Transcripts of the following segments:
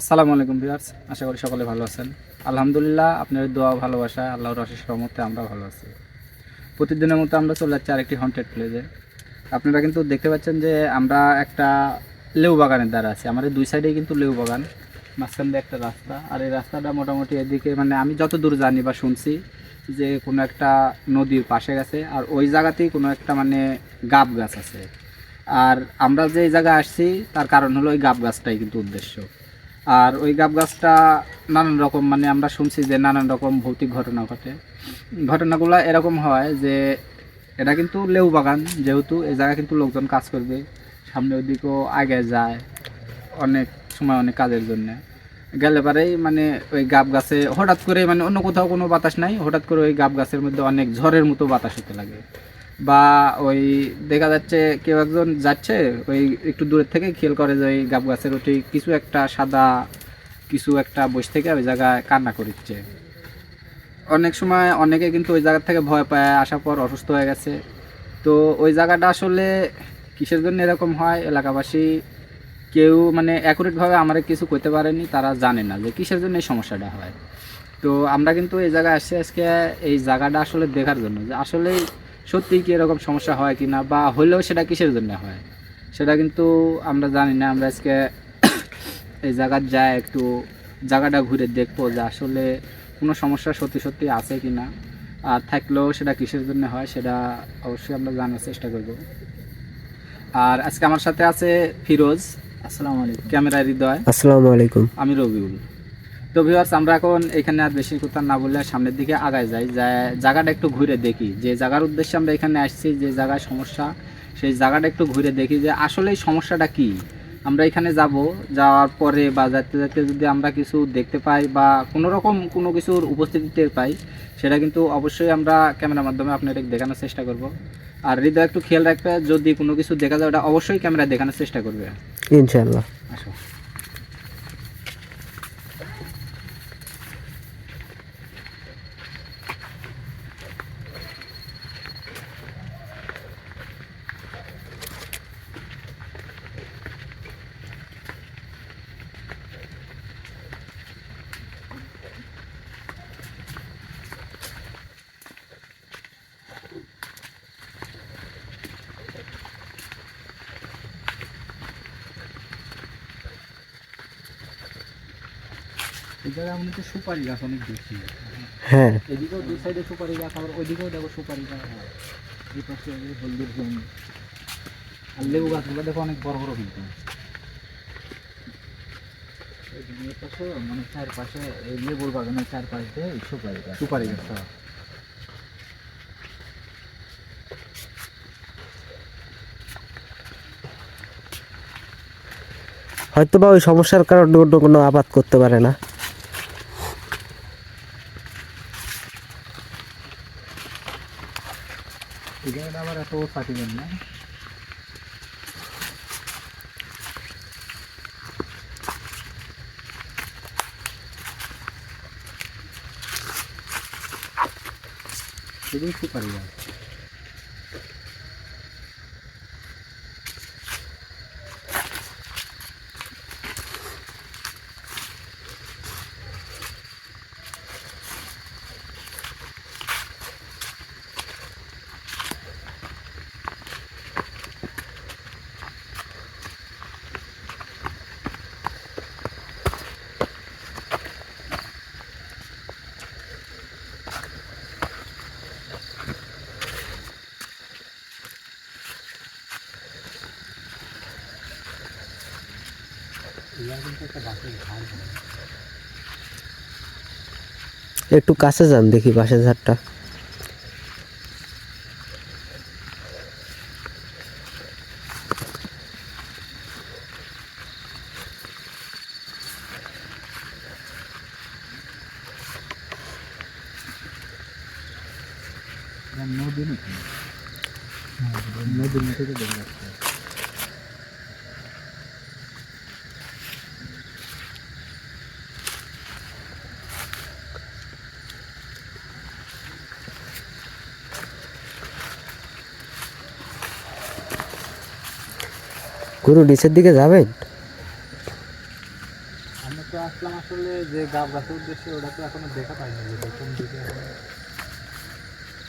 আসসালামু আলাইকুম ভিউয়ার্স, আশা করি সকলে ভালো আছেন। আলহামদুলিল্লাহ আপনার দোয়া ভালোবাসা, আল্লাহর অশেষ রহমতে আমরা ভালো আছি। প্রতিদিনের মতো আমরা চলে যাচ্ছি আরেকটি হন্টেড প্লেজে আপনারা কিন্তু দেখতে পাচ্ছেন যে আমরা একটা লেউ বাগানের দ্বারা আছি। আমাদের দুই সাইডেই কিন্তু লেউ বাগান, মাঝখান দিয়ে একটা রাস্তা। আর এই রাস্তাটা মোটামুটি এদিকে মানে আমি যত দূর জানি বা শুনছি যে কোনো একটা নদীর পাশে গেছে, আর ওই জায়গাতেই কোনো একটা মানে গাব গাছ আছে। আর আমরা যে জায়গায় আসছি, তার কারণ হলো ওই গাব গাছটাই কিন্তু উদ্দেশ্য। আর ওই গাব গাছটা নানান রকম মানে আমরা শুনছি যে নানান রকম ভৌতিক ঘটনা ঘটে। ঘটনাগুলো এরকম হয় যে এটা কিন্তু লেউ বাগান, যেহেতু এই জায়গায় কিন্তু লোকজন কাজ করবে, সামনে ওইদিকেও আগে যায় অনেক সময় অনেক কাজের জন্য। গেলে পরেই মানে ওই গাব গাছে হঠাৎ করে মানে অন্য কোথাও কোনো বাতাস নাই, হঠাৎ করে ওই গাব গাছের মধ্যে অনেক ঝড়ের মতো বাতাস হতে লাগে। বা ওই দেখা যাচ্ছে কেউ একজন যাচ্ছে, ওই একটু দূরের থেকে খেয়াল করে যে ওই গাব গাছের ওটি কিছু একটা সাদা, কিছু একটা বসে থেকে ওই জায়গায় কান্না করছে অনেক সময় অনেকে কিন্তু ওই জায়গা থেকে ভয় পায়, আসার পর অসুস্থ হয়ে গেছে। তো ওই জায়গাটা আসলে কিসের জন্য এরকম হয়? এলাকাবাসী কেউ মানে অ্যাকুরেটভাবে আমার কিছু করতে পারেনি, তারা জানে না যে কিসের জন্য এই সমস্যাটা হয়। তো আমরা কিন্তু এই জায়গায় আসছি আজকে, এই জায়গাটা আসলে দেখার জন্য যে আসলে সত্যিই কি এরকম সমস্যা হয় কি না বা হলেও সেটা কিসের জন্য হয়? সেটা কিন্তু আমরা জানি না আমরা আজকে এই জায়গার যায় একটু জায়গাটা ঘুরে দেখব যে আসলে কোনো সমস্যা সত্যি সত্যি আছে কি না আর থাকলেও সেটা কিসের জন্য হয় সেটা অবশ্যই আমরা জানার চেষ্টা করব। আর আজকে আমার সাথে আছে ফিরোজ আসসালামু আলাইকুম। ক্যামেরা হৃদয়। আসসালামু আলাইকুম। আমি রবিউল। তো ভিউয়ার্স আমরা এখন এখানে আর বেশি কথা না বললে সামনের দিকে আগায় যাই। জায়গাটা একটু ঘুরে দেখি। যে জায়গার উদ্দেশ্যে আমরা এখানে আসছি যে জায়গায় সমস্যা সেই জায়গাটা একটু ঘুরে দেখি যে আসলে সমস্যাটা কি। আমরা এখানে যাব যাওয়ার পরে বা যাতে যাতে যদি আমরা কিছু দেখতে পাই বা কোনো রকম কোনো কিছুর উপস্থিতিতে পাই সেটা কিন্তু অবশ্যই আমরা ক্যামেরার মাধ্যমে আপনাদের দেখানোর চেষ্টা করব। আর হৃদয় একটু খেয়াল রাখবে যদি কোনো কিছু দেখা যায় ওটা অবশ্যই ক্যামেরা দেখানোর চেষ্টা করবে। ইনশাআল্লাহ। আসো। মনে সুপারি গাছ অনেক বেশি। হ্যাঁ। এদিকেও দুই সাইডে সুপারি গাছ আবার ওইদিকেও দেখো সুপারি গাছ। এই পাশে এই হলদির জমি আর লেবু গাছগুলো দেখো অনেক বড় বড় কিন্তু। পাশে মানে চারপাশে এই লেবুর বাগানের চারপাশ দিয়ে সুপারি গাছ। সুপারি গাছ হ্যাঁ। হয়তো বা ওই সমস্যার কারণে অন্য কোনো আবাদ করতে পারে না এই জায়গাটা আবার এত পাঠিবেন একটু কাছে যান দেখি বাসের ঝাড়টা। নদী নাকি নদীর মধ্যে দেখা গুরু নিচের দিকে যাবেন? আমরা তো আসলাম আসলে যে গাব গাছের উদ্দেশ্যে ওটা তো এখনও দেখা পাইনি দিকে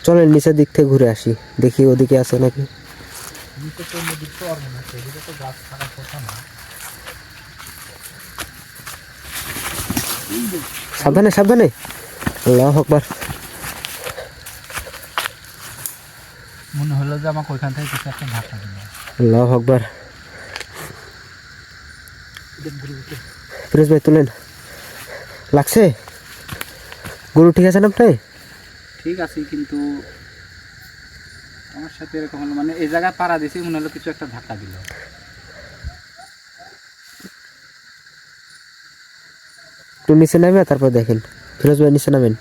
চলেন নিচের দিক থেকে ঘুরে আসি দেখি ওদিকে আছে নাকি। নিচে তো নদীর তো আর মনে হচ্ছে এদিকে তো গাছ থাকার কথা না। সাবধানে সাবধানে। আল্লাহ আকবার। মনে হলো যে আমাকে ওইখান থেকে কিছু একটা ধাক্কা দিল। আল্লাহ আকবার। ফিরোজ ভাই তুলেন। লাগছে? গরু ঠিক আছে না আপনি ঠিক আছে কিন্তু আমার সাথে এরকম হলো মানে এই জায়গায় পাড়া দিছি মনে হলো কিছু একটা ধাক্কা দিল। একটু নিচে নামে তারপর দেখেন। ফিরোজ ভাই নিচে নামেন।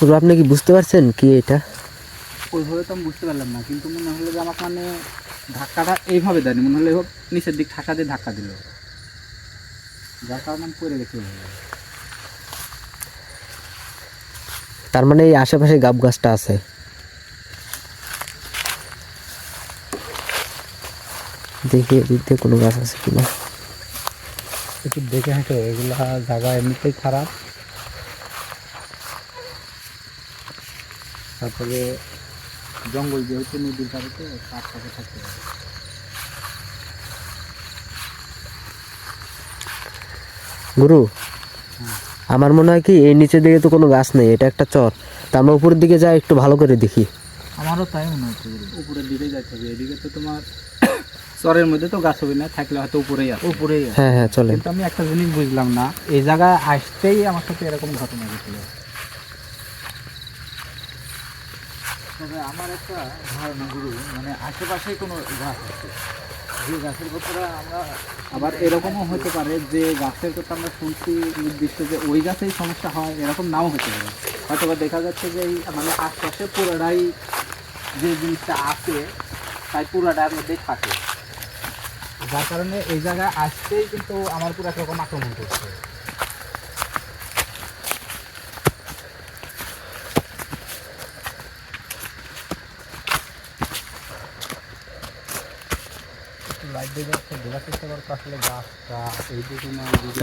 পুরো আপনি কি বুঝতে পারছেন কি এটা? ওইভাবে তো আমি বুঝতে পারলাম না কিন্তু মনে হলো যে আমাকে মানে ধাক্কাটা এইভাবে দেয়নি মনে হলো এভাবে নিচের দিক ঠাসা দিয়ে ধাক্কা দিল। যার কারণে আমি পড়ে গেছি তার মানে এই আশেপাশে গাব গাছটা আছে? দেখি এদিক কোনো গাছ আছে কিনা। একটু দেখে হেঁটে এগুলা জায়গা এমনিতেই খারাপ। তারপরে জঙ্গল যেহেতু নদীর ধারে তো কাঠ থাকে থাকতে পারে গুরু আমার মনে হয় কি এই নিচের দিকে তো কোনো গাছ নেই এটা একটা চর। তা আমরা উপরের দিকে যাই একটু ভালো করে দেখি। আমারও তাই মনে হচ্ছে উপরের দিকে যাইতে হবে। এদিকে তো তোমার চরের মধ্যে তো গাছ হবে না থাকলে হয়তো উপরেই আছে। উপরেই হ্যাঁ হ্যাঁ চলে কিন্তু আমি একটা জিনিস বুঝলাম না এই জায়গায় আসতেই আমার সাথে এরকম ঘটনা ঘটেছিল তবে আমার একটা ধারণা গুরু মানে আশেপাশেই কোনো গাছ আছে? যে গাছের কথা আমরা আবার এরকমও হতে পারে যে গাছের কথা আমরা শুনছি নির্দিষ্ট যে ওই গাছেই সমস্যা হয় এরকম নাও হতে পারে। হয়তো দেখা যাচ্ছে যে এই মানে আশপাশে পুরোটাই যে জিনিসটা আছে তাই পুরোটার মধ্যেই থাকে। যার কারণে এই জায়গায় আসতেই কিন্তু আমার পুরো একরকম আক্রমণ করছে লাইট দিয়ে যাচ্ছে বোঝার চেষ্টা করতে আসলে গাছটা এইদিকে না ওইদিকে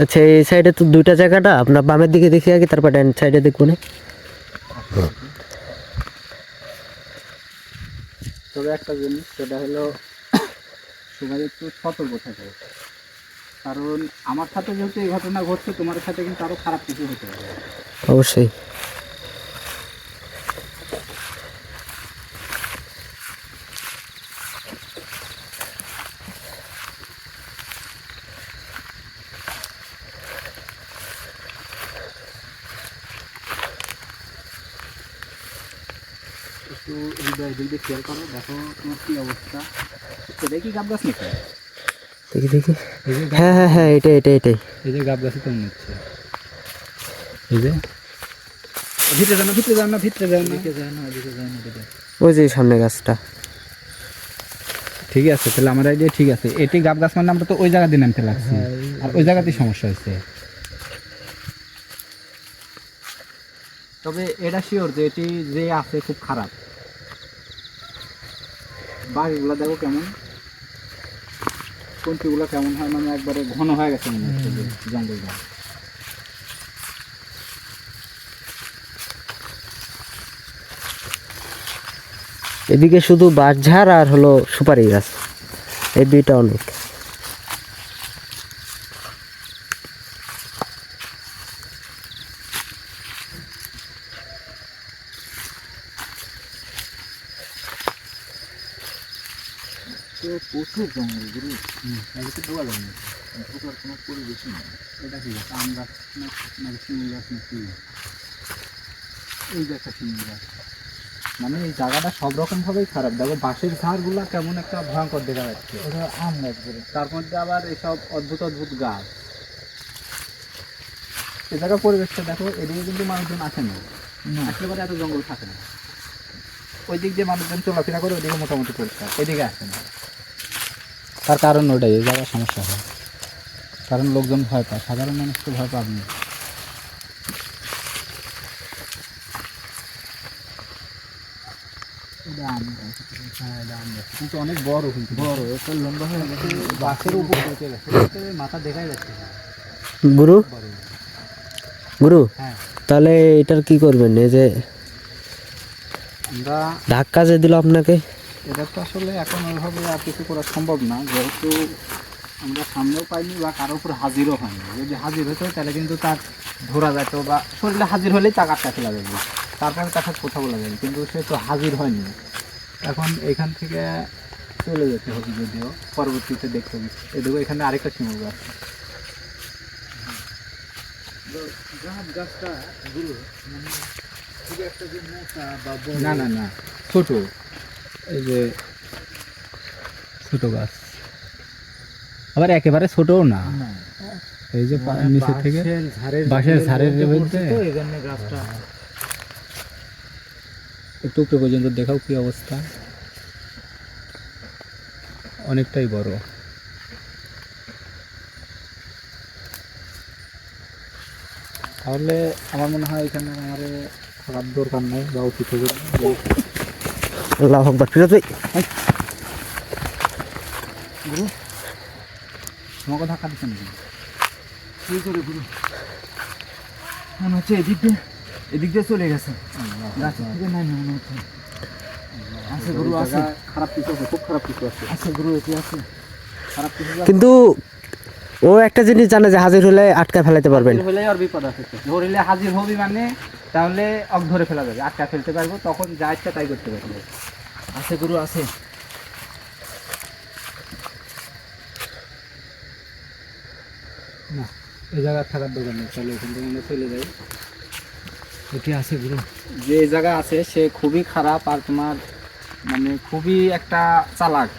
আচ্ছা এই সাইডে তো দুইটা জায়গাটা আপনার বামের দিকে দেখি আগে তারপর ডান সাইডে দেখব না। তবে একটা জিনিস সেটা হলো সবাই একটু সতর্ক থাকে। কারণ আমার সাথে যেহেতু এই ঘটনা ঘটছে তোমার সাথে কিন্তু আরও খারাপ কিছু হতে পারে। অবশ্যই। একটু হৃদয় দিক দিয়ে খেয়াল করো দেখো তোমার কি অবস্থা। এটা কি গাব গাছ নাকি? দেখি দেখি। হ্যাঁ হ্যাঁ হ্যাঁ এটাই এটাই এটাই। এই যে গাব গাছে কেমন হচ্ছে এই যে। ভিতরে যাও না ভিতরে যাও না ভিতরে যাও না। ভিতরে যাও না ওদিকে যাও না ওই যে সামনে গাছটা। ঠিক আছে তাহলে আমার আইডিয়া ঠিক আছে এটি গাব গাছ মানে আমরা তো ওই জায়গা দিয়ে নামতে লাগছি। আর ওই জায়গাতেই সমস্যা হয়েছে। তবে এটা শিওর যে এটি যে আছে খুব খারাপ। বাঘগুলো দেখো কেমন? কঞ্চিগুলো কেমন হয়? মানে একবারে ঘন হয়ে গেছে মনে হচ্ছে জঙ্গলটা। এদিকে শুধু বাঁশঝাড় আর হলো সুপারি গাছ। এই দুইটা অনেক জঙ্গল গুরু এদিকে কোনো নেই এটা কি আম গাছ না শিমুল গাছ না কি এই যে একটা গাছ মানে এই জায়গাটা সব রকম ভাবেই খারাপ দেখো বাঁশের ঝাড়গুলো কেমন একটা ভয়ঙ্কর দেখা যাচ্ছে ওটা আম গাছ বলে তার মধ্যে আবার এসব অদ্ভুত অদ্ভুত গাছ এ জায়গার পরিবেশটা দেখো এদিকে কিন্তু মানুষজন আসে না আসলে পরে এত জঙ্গল থাকে না ওই দিক দিয়ে মানুষজন চলাফেরা করে ওইদিকে মোটামুটি পরিষ্কার ওইদিকে আসে না তার কারণ ওটাই এই জায়গায় সমস্যা হয় কারণ লোকজন ভয় পায় সাধারণ মানুষ তো ভয় পাবে না কিন্তু অনেক বড় কিন্তু বড় একটা লম্বা হয়ে গেছে বাসের উপর উঠে গেছে মাথা দেখাই যাচ্ছে গুরু গুরু তাহলে এটার কি করবেন এই যে ধাক্কা যে দিল আপনাকে এটা তো আসলে এখন ওইভাবে আর কিছু করা সম্ভব না যেহেতু আমরা সামনেও পাইনি বা কারোর উপর হাজিরও হয়নি। যদি হাজির হতো তাহলে কিন্তু তার ধরা যেত বা শরীরে হাজির হলেই তাকে আটকা ফেলা যাবে তারপরে তার সাথে কথা বলা যাবে কিন্তু সে তো হাজির হয়নি। এখন এখান থেকে চলে যেতে হবে যদিও পরবর্তীতে দেখতে হবে। এদিকে এখানে আরেকটা শিমুল গাছ না না না ছোট। এই যে ছোট গাছ। আবার একেবারে ছোটও না। এই যে নিচে থেকে বাঁশের ঝাড়ের মধ্যে একটু উপরে পর্যন্ত দেখাও কি অবস্থা? অনেকটাই বড়। তাহলে আমার মনে হয় এখানে আমার থাকার দরকার নেই বা উচিত হবে আল্লাহ ফিরত তোমাকে ধাক্কা দিচ্ছে নাকি খারাপ কিন্তু ও একটা জিনিস জানে যে হাজির হলে আটকা ফেলাতে পারবেন। হলে বিপদ আছে। হাজির হবি মানে তাহলে অক ধরে ফেলা যাবে। আটকা ফেলতে পারব, তখন যা ইচ্ছা তাই করতে পারব। আছে গুরু আছে। না এই জায়গায় থাকার দরকার নেই চলো এখান থেকে আমরা চলে যাই। এটি আছে গুরু। যে জায়গা আছে সে খুবই খারাপ আর তোমার মানে খুবই একটা চালাক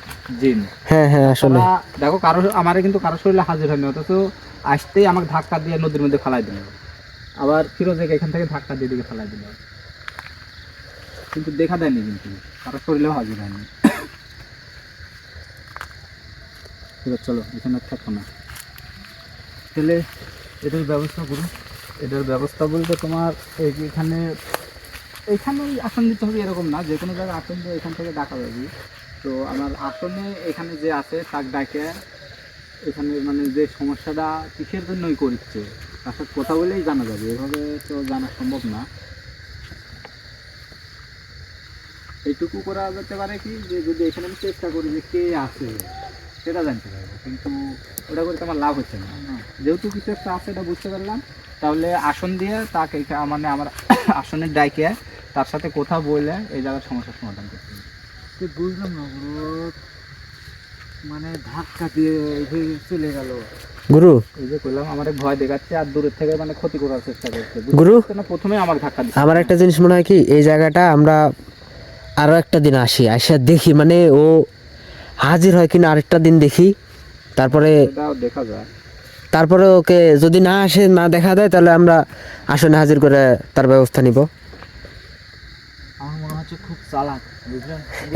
জিন। হ্যাঁ হ্যাঁ আসলে। দেখো কারও আমারে কিন্তু কারও শরীরে হাজির হয়নি অথচ আসতেই আমাকে ধাক্কা দিয়ে নদীর মধ্যে ফেলাই দিল। আবার ফিরোজেকে এখান থেকে ধাক্কা দিয়ে দিকে ফেলাই দিল। কিন্তু দেখা দেয়নি কিন্তু। কারও শরীরেও হাজির হয়নি। ঠিক আছে চলো, এখানে থাকো না। তাহলে এটার ব্যবস্থা করুন। এটার ব্যবস্থা বলতে তোমার এখানে এখানে আসন দিতে হবে এরকম না। যে কোনো জায়গায় আসন দিয়ে এখান থেকে ডাকা যাবে। তো আমার আসনে এখানে যে আছে তাক ডাকে। এখানে মানে যে সমস্যাটা কিসের জন্যই করছে, তার সাথে কথা বলেই জানা যাবে। এভাবে তো জানা সম্ভব না। এইটুকু করা যেতে পারে কি? যে যদি এখানে আমি চেষ্টা করি যে কে আছে সেটা জানতে পারব। কিন্তু ওটা করতে আমার লাভ হচ্ছে না। যেহেতু কিছু একটা আছে এটা বুঝতে পারলাম। তাহলে আসন দিয়ে তাকে মানে আমার আসনের ডাইকে তার সাথে কথা বলে এই জায়গার সমস্যার সমাধান করতে হবে। তো বুঝলাম না গুরু মানে ধাক্কা দিয়ে চলে গেল। গুরু? এই যে করলাম আমার ভয় দেখাচ্ছে আর দূরের থেকে মানে ক্ষতি করার চেষ্টা করছে। গুরু? প্রথমে আমার ধাক্কা আমার একটা জিনিস মনে হয় কি এই জায়গাটা আমরা আরও একটা দিন আসি আসা দেখি মানে ও হাজির হয় কিনা আরেকটা দিন দেখি। তারপরে দেখা যায়। তারপরে ওকে যদি না আসে না দেখা দেয় তাহলে আমরা আসনে হাজির করে তার ব্যবস্থা নিব।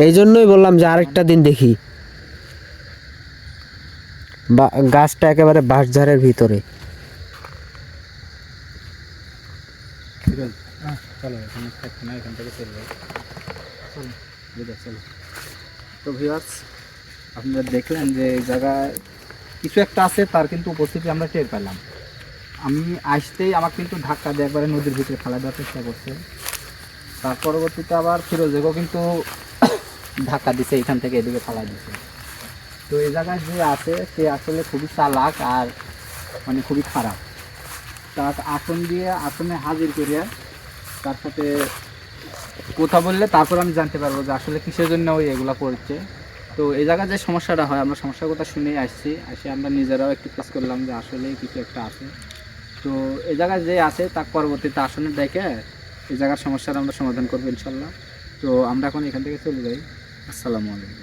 এই জন্যই বললাম যে আরেকটা দিন দেখি। বা গাছটা একেবারে বাঁশঝাড়ের ভিতরে। চলো এখানে থেকে চলে তো ভিউয়ার্স আপনারা দেখলেন যে এই জায়গায় কিছু একটা আছে, তার কিন্তু উপস্থিতি আমরা টের পেলাম। আমি আসতেই আমার কিন্তু ধাক্কা দিয়ে একবারে নদীর ভিতরে ফেলা দেওয়ার চেষ্টা করছে। তার পরবর্তীতে আবার ফিরোজেকেও কিন্তু ধাক্কা দিছে, এখান থেকে এদিকে ফেলা দিছে। তো এই জায়গায় যে আছে, সে আসলে খুবই চালাক আর মানে খুবই খারাপ। তার আসন দিয়ে আসনে হাজির করিয়া তার সাথে কথা বললে তারপর আমি জানতে পারব যে আসলে কিসের জন্য ওই এগুলা করছে। তো এই জায়গায় যে সমস্যাটা হয়, আমরা সমস্যার কথা শুনেই আসছি। আসে আমরা নিজেরাও একটু কাজ করলাম যে আসলে কিছু একটা আছে। তো এই জায়গায় যে আছে, তার পরবর্তীতে আসনে দেখে এই জায়গার সমস্যার আমরা সমাধান করব ইনশাল্লাহ। তো আমরা এখন এখান থেকে চলে যাই। আসসালামু আলাইকুম।